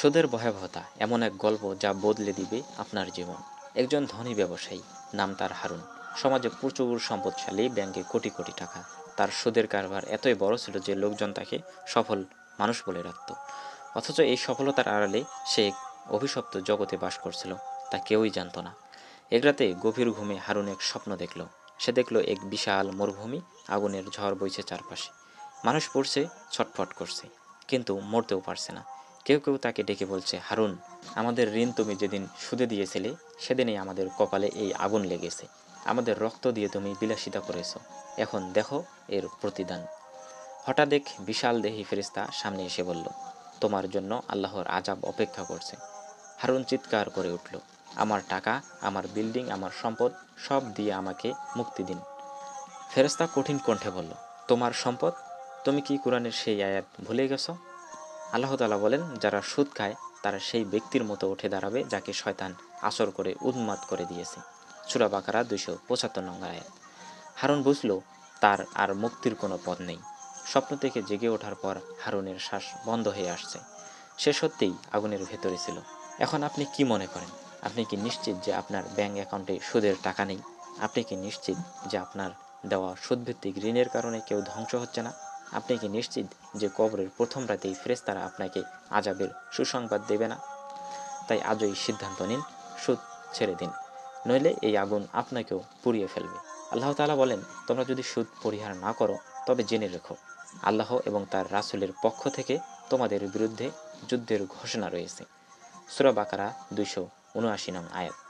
সুদের ভয়াবহতা এমন এক গল্প যা বদলে দিবে আপনার জীবন। একজন ধনী ব্যবসায়ী, নাম তার হারুন। সমাজে প্রচুর সম্পদশালী, ব্যাংকে কোটি কোটি টাকা। তার সুদের কারবার এতই বড় ছিল যে লোকজন তাকে সফল মানুষ বলে রাখত। অথচ এই সফলতার আড়ালে সে এক অভিশপ্ত জগতে বাস করছিল, তা কেউই জানতো না। এক রাতে গভীর ঘুমে হারুন এক স্বপ্ন দেখল। সে দেখল এক বিশাল মরুভূমি আগুনের ঝড় বইছে চারপাশে। মানুষ পড়ছে, ছটফট করছে, কিন্তু মরতেও পারছে না। কেউ কেউ তাকে ডেকে বলছে, হারুন, আমাদের ঋণ তুমি যেদিন সুদে দিয়েছিলে, সেদিনই আমাদের কপালে এই আগুন লেগেছে। আমাদের রক্ত দিয়ে তুমি বিলাসিতা করেছ। এখন দেখো এর প্রতিদান। হঠাৎ এক বিশাল দেহি ফেরিস্তা সামনে এসে বলল, তোমার জন্য আল্লাহর আজাব অপেক্ষা করছে। হারুন চিৎকার করে উঠল, আমার টাকা, আমার বিল্ডিং, আমার সম্পদ, সব দিয়ে আমাকে মুক্তি দিন। ফেরেস্তা কঠিন কণ্ঠে বলল, তোমার সম্পদ? তুমি কি কোরআনের সেই আয়াত ভুলে গেছো? আল্লাহ তালা বলেন, যারা সুদ খায়, তারা সেই ব্যক্তির মতো উঠে দাঁড়াবে যাকে শয়তান আসর করে উন্মাদ করে দিয়েছে। সুরা বাকারা দুইশো পঁচাত্তর নম্বর আয়াত। হারুন বুঝলো, তার আর মুক্তির কোনো পথ নেই। স্বপ্ন থেকে জেগে ওঠার পর হারুনের শ্বাস বন্ধ হয়ে আসছে। সে সত্যিই আগুনের ভেতরে ছিল। এখন আপনি কি মনে করেন? আপনি কি নিশ্চিত যে আপনার ব্যাংক অ্যাকাউন্টে সুদের টাকা নেই? আপনি কি নিশ্চিত যে আপনার দেওয়া সুদভিত্তিক ঋণের কারণে কেউ ধ্বংস হচ্ছে না? আপনি কি নিশ্চিত যে কবরের প্রথম রাতেই ফেরেস্তারা আপনাকে আজাবের সুসংবাদ দেবে না? তাই আজই সিদ্ধান্ত নিন, সুদ ছেড়ে দিন। নইলে এই আগুন আপনাকেও পুড়িয়ে ফেলবে। আল্লাহ তাআলা বলেন, তোমরা যদি সুদ পরিহার না করো, তবে জেনে রেখো, আল্লাহ এবং তার রাসূলের পক্ষ থেকে তোমাদের বিরুদ্ধে যুদ্ধের ঘোষণা রয়েছে। সূরা বাকারা দুইশো উনআশি নং আয়াত।